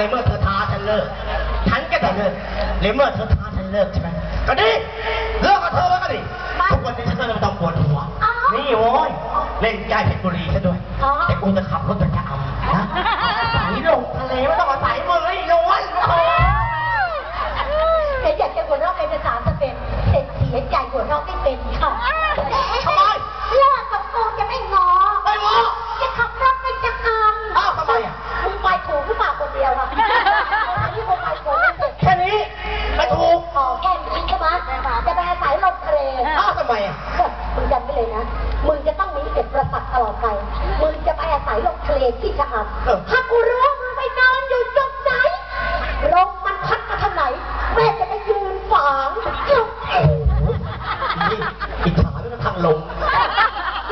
ในเมื่อเธอท้าฉันเลิก ฉันก็จะเลิกในเมื่อเธอท้าฉันเลิกใช่ไหมก็ดีเลิกกับเธอแล้วก็ดีทุกวันนี้ฉันก็เลยต้องปวดหัวนี่โอ้ยเล่นใจเพชรบุรีซะด้วยแต่กูจะขับรถไปจะเอานะสาลงทะเลไม่ต้องมสายมือเลยโอ้ยแต่อยากจะหัวเราะเป็นภาษาสเปนเแต่เสียใจหัวเราะไม่เป็นค่ะ ไมอะมึงจำไว้เลยนะ มึงจะต้องมีเก็บประสักตลอดไป มึงจะไปอาศัยลมทะเลที่ชะอำถ้ากูรู้ว่ามึงไปนอนอยู่จุดไหนลมมันพัดมาทางไหน แม่จะไปยืนฝางจุดเองนี่อิจฉาด้วยนะทางลง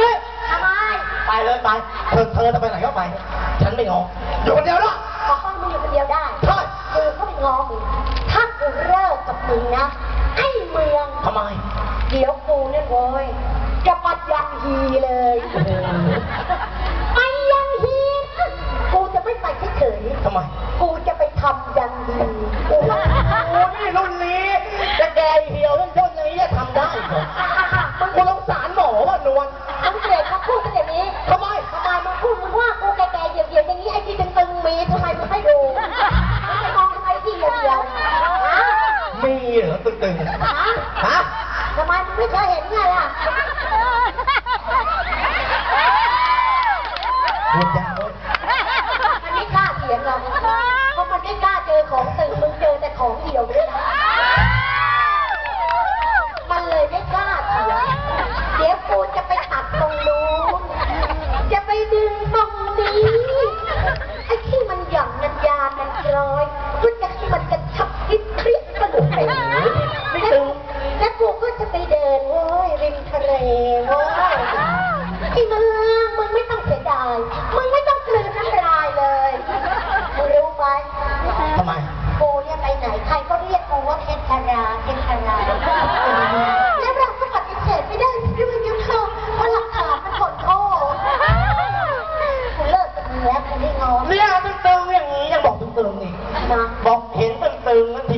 นี่ทำไมไปเลยไป เธอเธอจะไปไหนก็ไป ฉันไม่งออยู่คนเดียวละขอห้องมึงอยู่คนเดียวได้ใช่กูก็ไม่งอมึงถ้ากูเลิกกับมึงนะ ไอ้เมือง ทำไม เดี๋ยวกู เนี่ยโว้ยจะปัดยังฮีเลยไปยังฮีกูจะไม่ไปเฉยๆทำไม กูจะไปทำยันดีโอ้โหนี่รุ่นนี้จะแกเหี่ยวรุ่นต้นอย่างนี้จะทำได้เหรอมันกูสงสารหมอว่ะนวลมึงเกลียดเขาพูดกันอย่างนี้ทำไมทำไมมึงพูดมึงว่ากูแก่ๆเหี่ยวๆอย่างนี้ไอ้ที่ตึงๆมีทำไมมึงไม่ดูมึงไปมองทำไมที่เหี่ยวๆฮะมีเหรอตึงๆฮะฮะทำไมมึง ไม่เคยเห็นไงล่ะ พูดยาว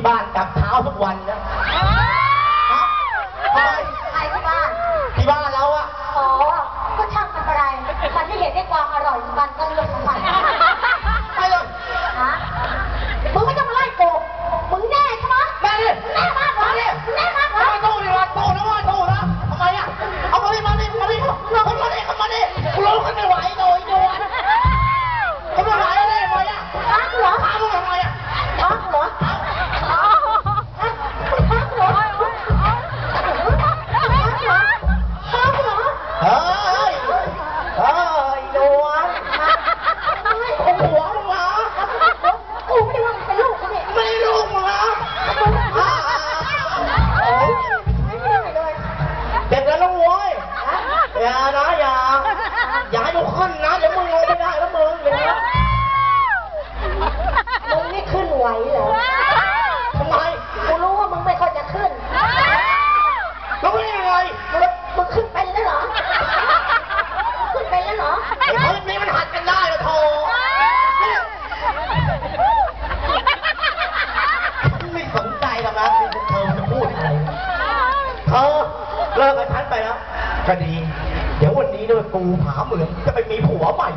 ที่บ้านกับเท้าทุกวันนะฮะทำไมใครที่บ้าน ที่บ้านเราอะ อ๋อ ก็ช่างมันอะไร มันไม่เห็นได้ความอร่อยของมันก็เรื่องของมัน อย่าให้กูขึ้นนะเดี๋ยวมึงลงไม่ได้แล้วมึงเดี๋ยวนะมึงไม่ขึ้นไหวเหรอทำไมกูรู้ว่ามึงไม่ค่อยจะขึ้นแล้วเป็นยังไงมึงมึงขึ้นเป็นแล้วเหรอขึ้นเป็นแล้วเหรอไอ้พื้นนี้มันหัดกันได้เหรอโธ่เนี่ยฉันไม่สนใจหรอกนะที่เธอจะพูดอะไรเธอเลิกกับฉันไปแล้วก็ดี เดี๋ยววันนี้ด้วยกูผาเหมืองจะไปมีผัวใหม่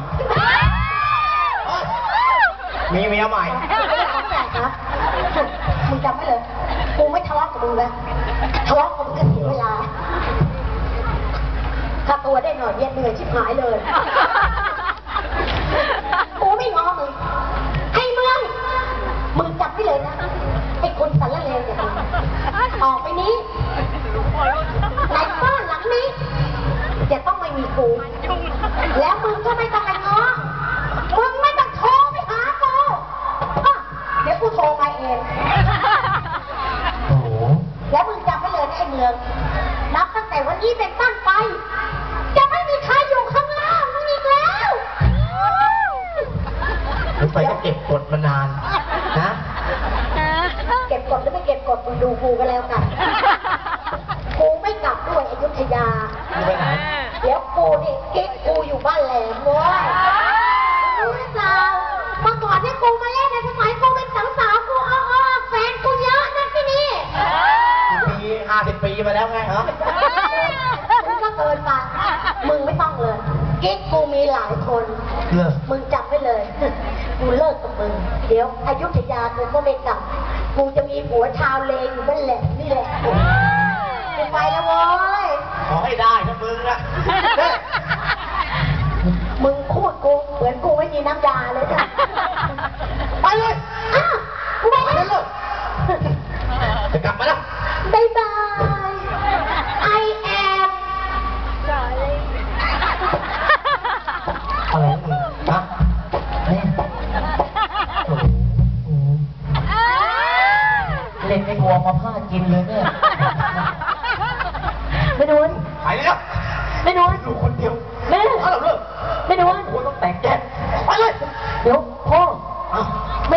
เฮ้ยมีเมียใหม่ของแปลกนะมึงจำไว้เลย กูไม่ทะเลาะกับมึงแล้วทะเลาะกับมึงก็เสียเวลาถ้าตัวได้หน่อยเย็นเหนื่อยชิบหายเลย กูไม่ง้อมึงไอ้เมืองมึงจำไว้เลยนะ ไอ้คนสารเลวอย่างมึงต่อไปนี้ในบ้านหลังนี้ จะต้องไม่มีกูแล้วมึงก็ไม่ต้องไปง้อมึงไม่ต้องโทรไปหากูอะเดี๋ยวกูโทรไปเอง โอ้โหแล้วมึงจำไว้เลยนะไอ้เมืองนับตั้งแต่วันนี้เป็นต้นไป จะไม่มีใครอยู่ข้างล่างมึงอีกแล้วสงสัยจะเก็บกดมานานนะเก็บกดหรือไม่เก็บกดมึงดูกูก็แล้วกัน กูไม่กลับด้วยอยุธยา มึงไปไหน เดี๋ยวกูนี่กิ๊กกูอยู่บ้านแหลมเว้ยรู้หรือเปล่าเมื่อก่อนเนี่ยกูมาเล่นในสมัยกูเป็นสาวๆกูเอาเอาแฟนกูเยอะนะที่นี่มาแล้วไงฮะมึงก็เกินไปมึงไม่ต้องเลย กิ๊กกูมีหลายคน เลิกมึงจำไว้เลย กูเลิกกับมึง เดี๋ยวอยุธยากูก็ไม่กลับ กูจะมีผัวชาวเลอยู่นั่นแหละนี่แหละกูไปแล้วเว้ยข อให้ได้นะมึงนะเฮ้ยมึงพูดกูเหมือนกูไม่มีน้ำยาเลยจ้ะไปเลยอ้าวกูไปไปแล้แล้ววเลิกจะกลับมาแล้วบายบาย I am อะไรของมึงนะเนี่ยโอ้โหเล่นไม่กลัวมาผ้ากินเลยเนี่ย ไม่นุนไปแล้วไม่นุนอยู่คนเดียวแม่เอาเหรอเลิกไม่นุนกูต้องแต่งแกไปเลย เดี๋ยว